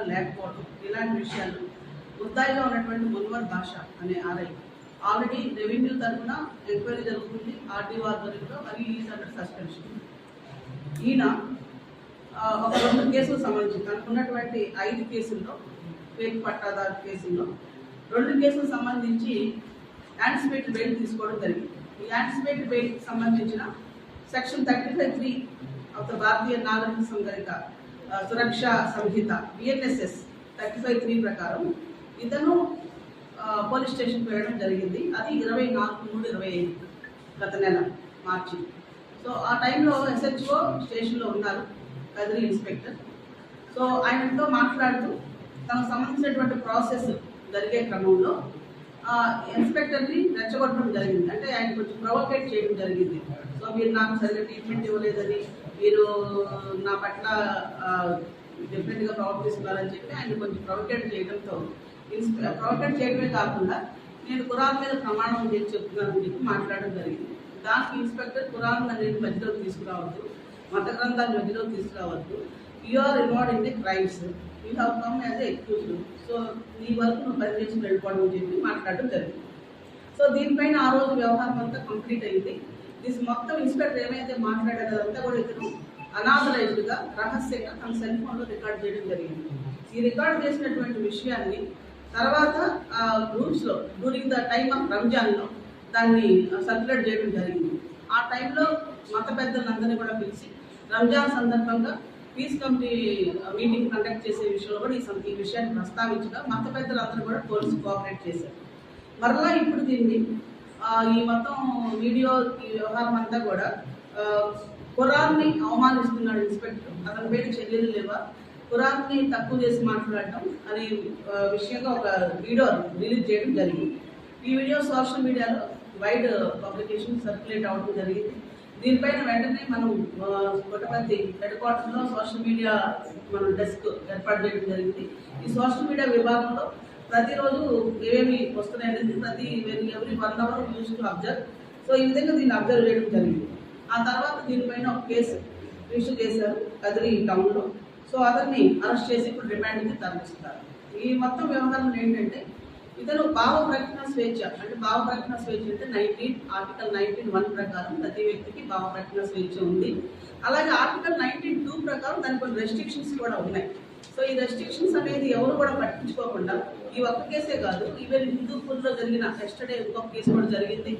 పత్రాలు లేకపోవడం ఇలాంటి విషయాలు ముద్దాయిగా ఉన్నటువంటి మున్వర్ భాష అనే ఆర్ఐ. ఆల్రెడీ రెవెన్యూ తరఫున ఎంక్వైరీ జరుగుతుంది ఆర్డీఓ ఆధ్వర్యంలో మరియు ఈ అండర్ సస్పెన్షన్ ఈయన ఒక రెండు కేసులు సంబంధించి తనకున్నటువంటి ఐదు కేసుల్లో పేరు పట్టాదారు కేసుల్లో రెండు కేసులు సంబంధించి యాంటిసిపేటెడ్ బెయిల్ తీసుకోవడం జరిగింది. ఈ యాంటిసిపేటెడ్ బెయిల్కి సంబంధించిన section thirty five three of the Bharatiya Nagarik సంఘరిక Suraksha Sanhita BNSS thirty five three ప్రకారం ఇతను పోలీస్ స్టేషన్కి వెళ్ళడం జరిగింది. అది ఇరవై నాలుగు మూడు ఇరవై ఐదు గత నెల మార్చి. సో ఆ టైంలో ఎస్హెచ్ఓ స్టేషన్లో ఉన్నారు కదిరి ఇన్స్పెక్టర్. సో ఆయనతో మాట్లాడుతూ తనకు సంబంధించినటువంటి ప్రాసెస్ జరిగే క్రమంలో ఆ, ఇన్స్పెక్టర్ని రెచ్చగొట్టడం జరిగింది. అంటే ఆయన కొంచెం ప్రొవోకేట్ చేయడం జరిగింది. సో మీరు నాకు సరిగ్గా ట్రీట్మెంట్ ఇవ్వలేదని మీరు నా పట్ల డిఫరెంట్గా ప్రవర్తిస్తున్నారని చెప్పి ఆయన కొంచెం ప్రొవోకేట్ చేయడంతో ఇన్స్పె ప్రొవోకేట్ చేయడమే కాకుండా నేను కురాన్ మీద ప్రమాణం చేసి చెప్తున్నానని చెప్పి మాట్లాడడం జరిగింది. దానికి ఇన్స్పెక్టర్ కురాన్ అనేది మధ్యలో తీసుకురావద్దు. మత గ్రంథాలు మధ్యలో తీసుకురావద్దు. You are involve in the crimes you have come as accused so నీ వరకు నువ్వు పరిచయం వెళ్ళిపోవడం చెప్పి మాట్లాడడం జరిగింది. సో దీనిపైన ఆ రోజు వ్యవహారం అంతా కంప్లీట్ అయింది. దిస్ మొత్తం ఇన్స్పెక్టర్ ఏమైతే మాట్లాడారో అదంతా కూడా ఇతను అనాథరైజ్డ్గా రహస్యంగా తన సెల్ ఫోన్లో రికార్డ్ చేయడం జరిగింది. ఈ రికార్డ్ చేసినటువంటి విషయాన్ని తర్వాత ఆ గ్రూప్స్లో డ్యూరింగ్ ద టైమ్ ఆఫ్ రంజాన్లో దాన్ని సర్క్యులేట్ చేయడం జరిగింది. ఆ టైంలో మత పెద్దలందరినీ కూడా పిలిచి రంజాన్ సందర్భంగా పీస్ కమిటీ మీటింగ్ కండక్ట్ చేసే విషయంలో కూడా ఈ విషయాన్ని ప్రస్తావించగా మత పెద్దలందరూ కూడా పోలీసు కోఆపరేట్ చేశారు. మరలా ఇప్పుడు దీన్ని ఈ మొత్తం వీడియో ఈ వ్యవహారం అంతా కూడా ఆ, ఖురాన్ని అవమానిస్తున్నాడు ఇన్స్పెక్టర్. అతని పేరు చెల్లెలు లేవా? ఖురాన్ని తక్కువ చేసి మాట్లాడటం అనే విషయంగా ఒక వీడియో రిలీజ్ చేయడం జరిగింది. ఈ వీడియో సోషల్ మీడియాలో వైడ్ పబ్లికేషన్ సర్క్యులేట్ అవడం జరిగింది. దీనిపైన వెంటనే మనం ఆ, పుట్టపర్తి హెడ్ క్వార్టర్లో సోషల్ మీడియా మనం డెస్క్ ఏర్పాటు చేయడం జరిగింది. ఈ సోషల్ మీడియా విభాగంలో ప్రతిరోజు ఏమేమి వస్తున్నాయనేది ప్రతి every one hour use to observe so ఈ విధంగా దీన్ని అబ్జర్వ్ చేయడం జరిగింది. ఆ తర్వాత దీనిపైన ఒక కేసు రిజిస్టర్ చేశారు కదిరి టౌన్లో సో అతన్ని అరెస్ట్ చేసి ఇప్పుడు రిమాండ్కి తరలిస్తారు ఈ మొత్తం వ్యవహారం ఏంటంటే ఇతను భావ ప్రకటన స్వేచ్ఛ అంటే భావ ప్రకటన స్వేచ్ఛ అంటే నైన్టీన్ ఆర్టికల్ నైన్టీన్ వన్ ప్రకారం ప్రతి వ్యక్తికి భావ ప్రకటన స్వేచ్ఛ ఉంది. అలాగే ఆర్టికల్ నైన్టీన్ టూ ప్రకారం దానికి కొన్ని రెస్ట్రిక్షన్స్ కూడా ఉన్నాయి. సో ఈ రెస్ట్రిక్షన్స్ అనేది ఎవరు కూడా పట్టించుకోకుండా ఈ ఒక్క కేసే కాదు ఈవెన్ హిందూపూర్లో జరిగిన ఎస్టర్డే ఇంకొక కేసు కూడా జరిగింది.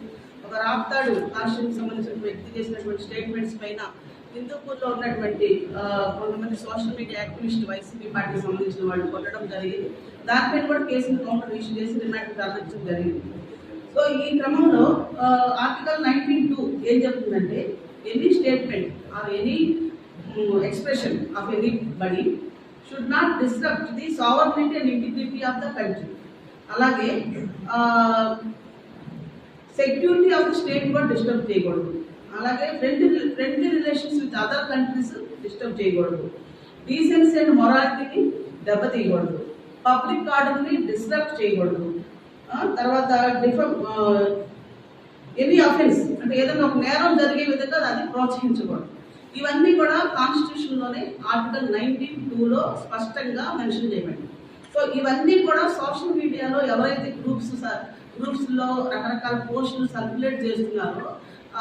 ఒక రాప్తాడు రాష్ట్రానికి సంబంధించిన వ్యక్తి చేసినటువంటి స్టేట్మెంట్స్ పైన హిందూపూర్లో ఉన్నటువంటి కొంతమంది సోషల్ మీడియా యాక్టివిస్ట్ వైసీపీ పార్టీకి సంబంధించిన వాళ్ళు కొట్టడం జరిగింది. దానిపైన కూడా కేసును కౌంటర్ ఇష్యూ చేసి రిమాండ్ తరలించడం జరిగింది. సో ఈ క్రమంలో ఆర్టికల్ నైన్టీన్ టూ ఏం చెప్తుందంటే any statement or any expression of anybody should not disturb the sovereignty and integrity of the country. అలాగే సెక్యూరిటీ ఆఫ్ ద స్టేట్ కూడా డిస్టర్బ్ చేయకూడదు. అలాగే friendly friendly relations with other countries disturb చేయకూడదు. Decency and మొరాలిటీని దెబ్బతీయకూడదు public ఆర్డర్ని disturb చేయకూడదు. తర్వాత డిఫర్ ఎనీ అఫెన్స్ అంటే ఏదైనా ఒక నేరం జరిగే విధంగా దాన్ని ప్రోత్సహించకూడదు. ఇవన్నీ కూడా కాన్స్టిట్యూషన్లోనే ఆర్టికల్ నైన్టీన్ టూలో స్పష్టంగా మెన్షన్ చేయబడింది. సో ఇవన్నీ కూడా సోషల్ మీడియాలో ఎవరైతే గ్రూప్స్ గ్రూప్స్లో రకరకాల పోస్టులు సర్క్యులేట్ చేస్తున్నారో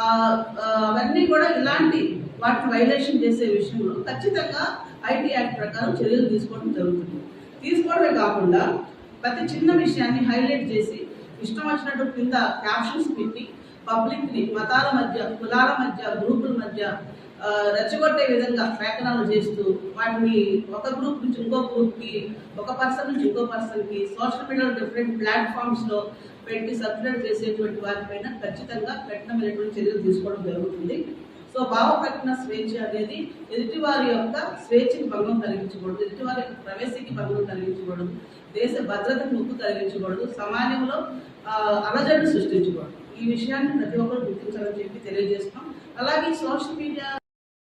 అవన్నీ కూడా ఇలాంటి వాటిని వైలేషన్ చేసే విషయంలో ఖచ్చితంగా ఐటీ యాక్ట్ ప్రకారం చర్యలు తీసుకోవడం జరుగుతుంది. తీసుకోవడమే కాకుండా ప్రతి చిన్న విషయాన్ని హైలైట్ చేసి ఇష్టం వచ్చినట్టు కింద క్యాప్షన్స్ పెట్టి పబ్లిక్ని మతాల మధ్య కులాల మధ్య గ్రూపుల మధ్య రెచ్చగొట్టే విధంగా వ్యాఖ్యానాలు చేస్తూ వాటిని ఒక గ్రూప్ నుంచి ఇంకో గ్రూప్కి ఒక పర్సన్ నుంచి ఇంకో పర్సన్కి సోషల్ మీడియాలో డిఫరెంట్ ప్లాట్ఫామ్స్లో పెట్టి సబ్స్క్రైబ్ చేసేటువంటి వారిపైన ఖచ్చితంగా కఠినమైనటువంటి చర్యలు తీసుకోవడం జరుగుతుంది. సో భావ ప్రకటన స్వేచ్ఛ అనేది ఎదుటివారి యొక్క స్వేచ్ఛకి భంగం కలిగించకూడదు ఎదుటివారి యొక్క ప్రవేశికి భంగం కలిగించకూడదు దేశ భద్రతకు ముప్పు కలిగించకూడదు సమాజంలో అలజడిని సృష్టించకూడదు. ఈ విషయాన్ని ప్రతి ఒక్కరు గుర్తించాలని చెప్పి తెలియజేస్తాం అలాగే సోషల్ మీడియా